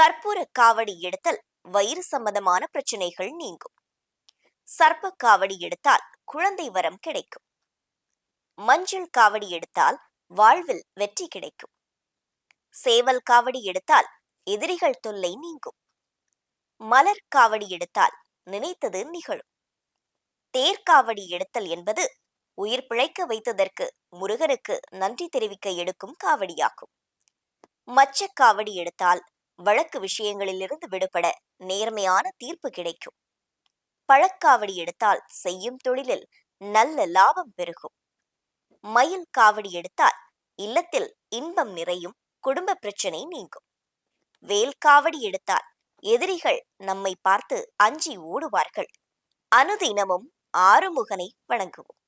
கற்பூர காவடி எடுத்தல் வயிறு சம்பந்தமான பிரச்சனைகள் நீங்கும். சர்ப்ப காவடி எடுத்தால் குழந்தை வரம் கிடைக்கும். மஞ்சள் காவடி எடுத்தால் வாழ்வில் வெற்றி கிடைக்கும். சேவல் காவடி எடுத்தால் எதிரிகள் தொல்லை நீங்கும். மலர் காவடி எடுத்தால் நினைத்தது நிகழும். தேர்காவடி எடுத்தல் என்பது உயிர் பிழைக்க வைத்ததற்கு முருகனுக்கு நன்றி தெரிவிக்க எடுக்கும் காவடியாகும். மச்சக் காவடி எடுத்தால் வழக்கு விஷயங்களிலிருந்து விடுபட நேர்மையான தீர்ப்பு கிடைக்கும். பழக்காவடி எடுத்தால் செய்யும் தொழிலில் நல்ல லாபம் பெருகும். மயில் காவடி எடுத்தால் இல்லத்தில் இன்பம் நிறையும் குடும்ப பிரச்சனை நீங்கும். வேல் காவடி எடுத்தால் எதிரிகள் நம்மை பார்த்து அஞ்சி ஓடுவார்கள். அனுதினமும் ஆறுமுகனை வணங்குவோம்.